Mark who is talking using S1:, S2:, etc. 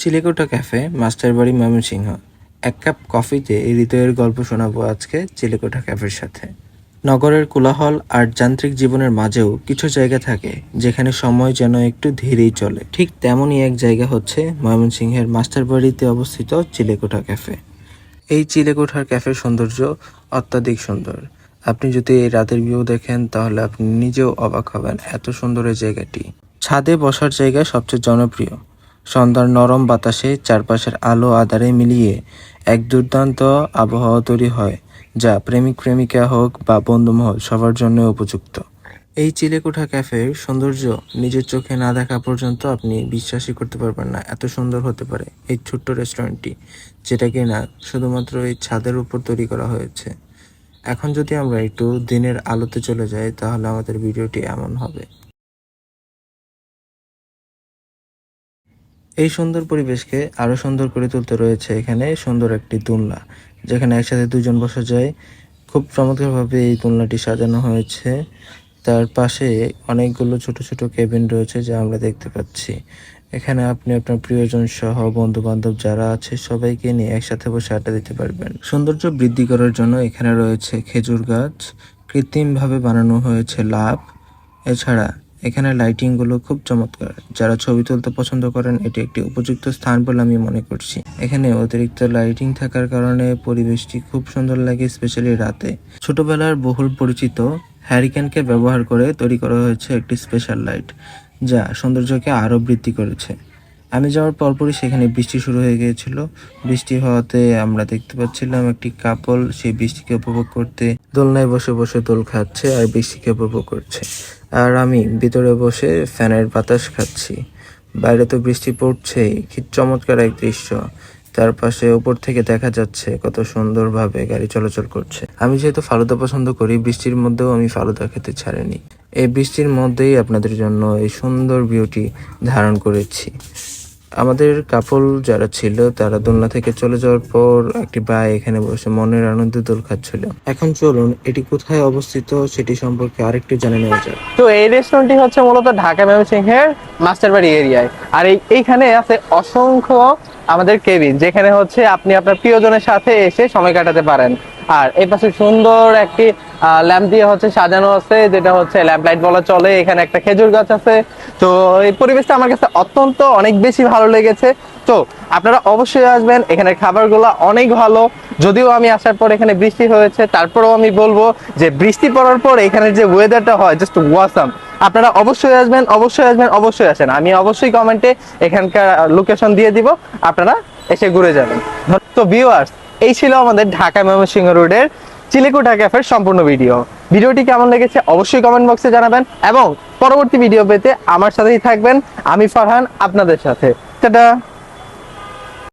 S1: Chilekotha cafe master বাড়ি ময়মনসিংহ। এক cup কফিতে হৃদয়ের গল্প শোনাবো আজকে চিলেকোঠা ক্যাফের সাথে। নগরের কোলাহল আর যান্ত্রিক জীবনের মাঝেও কিছু জায়গা থাকে যেখানে সময় যেন একটু ধীরেই চলে। ঠিক তেমনই এক জায়গা হচ্ছে ময়মনসিংহের মাস্টার বাড়িতে অবস্থিত চিলেকোঠা ক্যাফে। এই চিলেকোঠার ক্যাফের সৌন্দর্য অত্যাধিক সুন্দর। আপনি যদি এই রাতের ভিউ দেখেন, তাহলে আপনি নিজেও অবাক হবেন এত সুন্দর এই জায়গাটি। ছাদে বসার জায়গা সবচেয়ে জনপ্রিয়। সন্ধ্যার নরম বাতাসে চারপাশের আলো আধারে মিলিয়ে এক দুর্দান্ত আবহাওয়া তৈরি হয়, যা প্রেমিক প্রেমিকা হোক বা বন্ধুমহল সবার জন্য উপযুক্ত। এই চিলেকোঠা ক্যাফের সৌন্দর্য নিজের চোখে না দেখা পর্যন্ত আপনি বিশ্বাসই করতে পারবেন না, এত সুন্দর হতে পারে এই ছোট্ট রেস্টুরেন্টটি, যেটা কিনা শুধুমাত্র এই ছাদের উপর তৈরি করা হয়েছে। এখন যদি আমরা একটু দিনের আলোতে চলে যাই, তাহলে আমাদের ভিডিওটি এমন হবে। এই সুন্দর পরিবেশকে আরও সুন্দর করে তুলতে রয়েছে এখানে সুন্দর একটি দোলনা যেখানে একসাথে দুজন বসা যায়। খুব চমৎকারভাবে এই দোলনাটি সাজানো হয়েছে। তার পাশে অনেকগুলো ছোট ছোট কেবিন রয়েছে যা আমরা দেখতে পাচ্ছি। এখানে আপনি আপনার প্রিয়জন সহ বন্ধু বান্ধব যারা আছে, সবাইকে নিয়ে একসাথে বসে আড্ডা দিতে পারবেন। সৌন্দর্য বৃদ্ধি করার জন্য এখানে রয়েছে খেজুর গাছ। কৃত্রিমভাবে বানানো হয়েছে লাভ। এছাড়া এখানে লাইটিংগুলো খুব চমৎকার। যারা ছবি তুলতে পছন্দ করেন, এটি একটি উপযুক্ত স্থান বলে আমি মনে করছি। এখানে অতিরিক্ত লাইটিং থাকার কারণে পরিবেশটি খুব সুন্দর লাগে স্পেশালি রাতে। ছোটবেলার বহুল পরিচিত হ্যারিকেনকে ব্যবহার করে তৈরি করা হয়েছে একটি স্পেশাল লাইট যা সৌন্দর্যকে আরও বৃদ্ধি করেছে। আমি যাওয়ার পরপরই সেখানে বৃষ্টি শুরু হয়ে গিয়েছিল। বৃষ্টি হওয়াতে আমরা দেখতে পাচ্ছিলাম একটি কাপল, সেই বৃষ্টিকে উপভোগ করতে দোলনায় বসে বসে দোল খাচ্ছে আর বৃষ্টিকে উপভোগ করছে। আর আমি ভিতরে বসে ফ্যানের বাতাস খাচ্ছি। বাইরে তো বৃষ্টি পড়ছেই, কি চমৎকার এক দৃশ্য। তার পাশে উপর থেকে দেখা যাচ্ছে কত সুন্দরভাবে গাড়ি চলাচল করছে। আমি যেহেতু ফালুদা পছন্দ করি, বৃষ্টির মধ্যেও আমি ফালুদা খেতে ছাড়িনি। এই বৃষ্টির মধ্যেই আপনাদের জন্য এই সুন্দর ভিউটি ধারণ করেছি। আমাদের কাপল যারা ছিল, তারা দোলনা থেকে চলে যাওয়ার পর একটি ভাই এখানে বসে মনের আনন্দে দোল খাচ্ছিল। এখন চলুন, এটি কোথায় অবস্থিত সেটি সম্পর্কে আরেকটু জেনে নেওয়া যাক।
S2: তো এই রেস্টুরেন্টটি হচ্ছে মূলত ঢাকা ময়মনসিংহের মাস্টারবাড়ি এরিয়ায়। আর এই এইখানে আছে অসংখ্য আমাদের কেবিন যেখানে হচ্ছে আপনি আপনার প্রিয়জনের সাথে এসে সময় কাটাতে পারেন। আর এই পাশে সুন্দর একটি ল্যাম্প দিয়ে হচ্ছে সাজানো আছে, যেটা হচ্ছে ল্যাম্প লাইট বলা চলে। এখানে একটা খেজুর গাছ আছে। তো এই পরিবেশটা আমার কাছে অত্যন্ত অনেক বেশি ভালো লেগেছে। তো আপনারা অবশ্যই আসবেন এখানে খাবারগুলো অনেক ভালো। যদিও আমি আসার পর এখানে বৃষ্টি হয়েছে, তারপরেও আমি বলব যে বৃষ্টি পড়ার পর এখানে যে ওয়েদারটা হয় জাস্ট ওয়াসাম আপনারা অবশ্যই আসবেন অবশ্যই আসবেন, অবশ্যই আসেন। আমি অবশ্যই কমেন্টে এখানকার লোকেশন দিয়ে দিব। আপনারা এসে ঘুরে যাবেন। তো ভিউয়ার্স এই ছিল আমাদের ঢাকা ময়মনসিংহ রোডের চিলিকুটা ক্যাফের সম্পূর্ণ ভিডিও। ভিডিওটি কেমন লেগেছে অবশ্যই কমেন্ট বক্সে জানাবেন এবং পরবর্তী ভিডিও পেতে আমার সাথেই থাকবেন। আমি ফারহান, আপনাদের সাথে। টাটা!